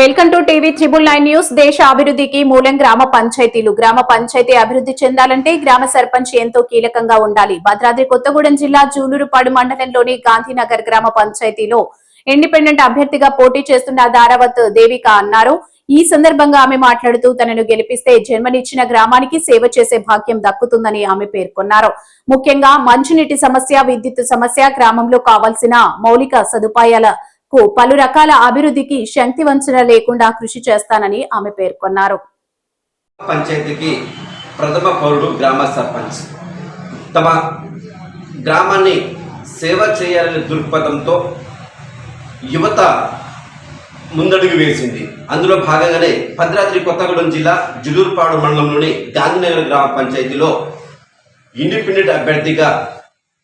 Welcome to TV triple nine news. దేశ అభివృద్ధికి మూలం గ్రామ పంచాయతీలు. గ్రామ పంచాయతీ అభివృద్ధి చెందాలంటే గ్రామ సర్పంచ్ ఎంతో కీలకంగా ఉండాలి. భద్రాద్రి కొత్తగూడెం జిల్లా జూలూరుపాడు మండలంలోని గాంధీనగర్ గ్రామ పంచాయతీలో ఇండిపెండెంట్ అభ్యర్థిగా పోటీ చేస్తున్న దారావత్ దేవిక అన్నారు. ఈ సందర్భంగా ఆమె మాట్లాడుతూ తనను గెలిపిస్తే జన్మనిచ్చిన గ్రామానికి సేవ చేసే భాగ్యం దక్కుతుందని ఆమె పేర్కొన్నారు. ముఖ్యంగా మంచినీటి సమస్య విద్యుత్ సమస్య గ్రామంలో కావాల్సిన మౌలిక సదుపాయాల కు పలు రకాల అభివృద్ధికి శక్తి వంచన లేకుండా కృషి చేస్తానని ఆమె పేర్కొన్నారు. పంచాయతీకి ప్రథమ పౌరుడు గ్రామ సర్పంచ్. తమ గ్రామాన్ని సేవ చేయాలనే దృక్పథంతో యువత ముందడుగు వేసింది. అందులో భాగంగానే భద్రాద్రి కొత్తగూడెం జిల్లా జులూరుపాడు మండలంలోని గాంధీనగర్ గ్రామ పంచాయతీలో ఇండిపెండెంట్ అభ్యర్థిగా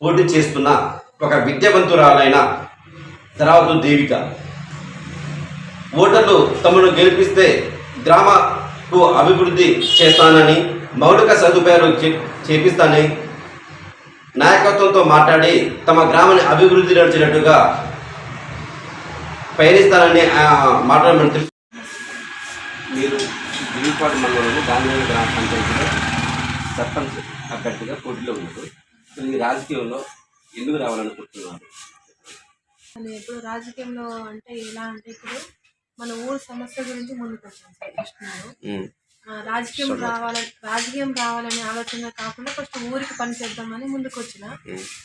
పోటీ చేస్తున్న ఒక విద్యావంతురాలైన తర్వాత దేవిక ఓటర్లు తమను గెలిపిస్తే గ్రామకు అభివృద్ధి చేస్తానని మౌలిక సదుపాయాలు చే- చేపిస్తానని నాయకత్వంతో మాట్లాడి తమ గ్రామాన్ని అభివృద్ధి నడిచినట్టుగా పయనిస్తానని ఆ, మాట్లాడమని మీరు గిరిపాటి మండలంలో గాంధీనగర్ గ్రామ పంచాయతీలో సర్పంచ్ అభ్యర్థిగా పోటీలో ఉన్నారు. మీరు రాజకీయంలో ఎందుకు రావాలనుకుంటున్నారు? మనం ఇప్పుడు రాజకీయంలో అంటే ఎలా అంటే ఇప్పుడు మన ఊరు సమస్య గురించి ముందుకు వచ్చాం సార్ ఫస్ట్ నేను ఆ, రాజకీయం రావాలని రాజకీయం రావాలనే ఆలోచన కాకుండా ఫస్ట్ ఊరికి పని చేద్దామని ముందుకు వచ్చిన.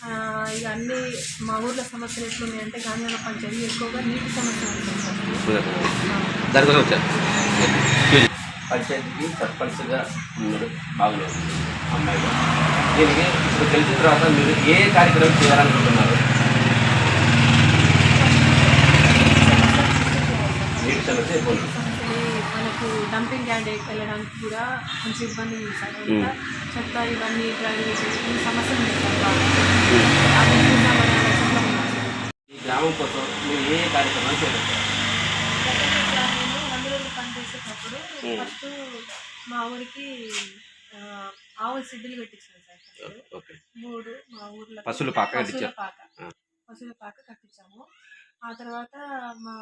ఆ, ఇక అన్ని మా ఊర్లో సమస్యలు ఎట్లున్నాయంటే గాంధీనగర్ పంచాయతీ ఎక్కువగా నీటి సమస్య ఉంటుంది పంచాయతీకి సర్పంచ్గా ఉన్నారు బాగున్నారు అమ్మాయిగా దీనికి ఇప్పుడు తెలిసిన తర్వాత మీరు ఏ కార్యక్రమం చేయాలనుకుంటున్నారు? నీటి సమస్య ఉంది. మనకు డంపింగ్ యార్డ్ వెళ్ళడానికి కూడా కొంచెం ఇబ్బంది ఉంది సార్ చెత్త ఇవన్నీ చూద్దామనే ఆలోచనలో ఉన్నాం సార్. ఈ గ్రామం కోసం మీరు ఏ కార్యక్రమాలు చేయాలి పనిచేసేటప్పుడు ఫస్ట్ మా ఊరికి ఆవుల సిడ్డులు పెట్టించాను సార్ మూడు మా ఊర్లో పశువుల పాక. పశువుల పాక కట్టించాము. ఆ తర్వాత మా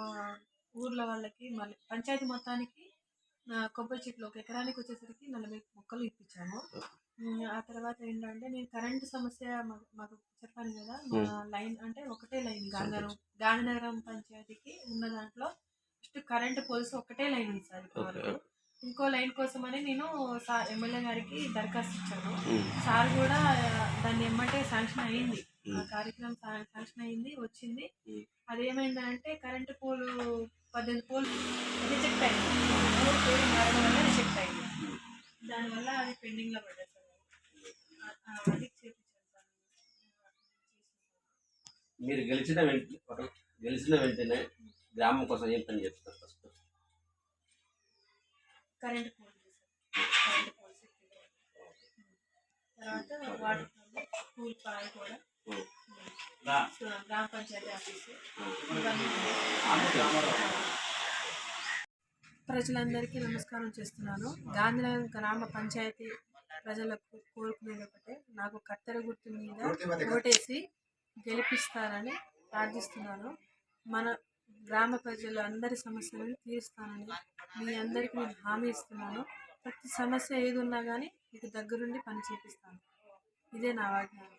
ఊర్లో వాళ్ళకి మళ్ళీ పంచాయతీ మొత్తానికి కొబ్బరి చెట్లు ఒక ఎకరానికి వచ్చేసరికి నలభై మొక్కలు ఇప్పించాము. ఆ తర్వాత ఏంటంటే నేను కరెంటు సమస్య మాకు చెప్పాను కదా మా లైన్ అంటే ఒకటే లైన్ గాంధీనగరం గాంధీనగరం పంచాయతీకి ఉన్న దాంట్లో ఫస్ట్ కరెంటు పోల్స్ ఒకటే లైన్ ఉంది సార్ ఇప్పటివరకు. ఇంకో లైన్ కోసమని నేను సార్ ఎమ్మెల్యే గారికి దరఖాస్తు ఇచ్చాను. సార్ కూడా దాన్ని ఎమ్మంటే శాంక్షన్ అయ్యింది ఆ కార్యక్రమం శాంక్షన్ అయ్యింది వచ్చింది. అదేమైందంటే కరెంటు పోలు పద్దెనిమిది పోలు రిజెక్ట్ అయింది. మూడు పేరు మారడం వల్ల రిజెక్ట్ అయింది. దానివల్ల అది పెండింగ్లో పడ్డది సార్ అది మీరు గెలిచిన వెంటనే గెలిచిన వెంటనే గ్రామం కోసం ఏం పని చేస్తారు ఫస్ట్? కరెంటు పోల్ పోల్ తర్వాత వాటర్ స్కూల్ పాయ కూడా గ్రామ పంచాయతీ ఆఫీసు ప్రజలందరికీ నమస్కారం చేస్తున్నాను. గాంధీనగర్ గ్రామ పంచాయతీ ప్రజలకు కోరుకునేది ఒకటే నాకు కత్తెర గుర్తు మీద ఓటేసి గెలిపిస్తారని ప్రార్థిస్తున్నాను. మన గ్రామ ప్రజలు అందరి సమస్యలను తీరుస్తానని మీ అందరికీ నేను హామీ ఇస్తున్నాను. ప్రతి సమస్య ఏది ఉన్నా కానీ మీకు దగ్గరుండి పని చేపిస్తాను. ఇదే నా వాగ్దానం.